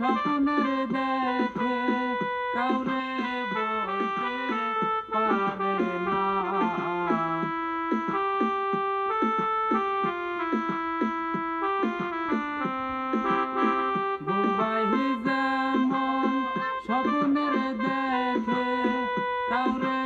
স্বপ্নের দেখে কাউরে বলতে পারে না। বুবাহি যেমন স্বপ্নের দেখে কাউরে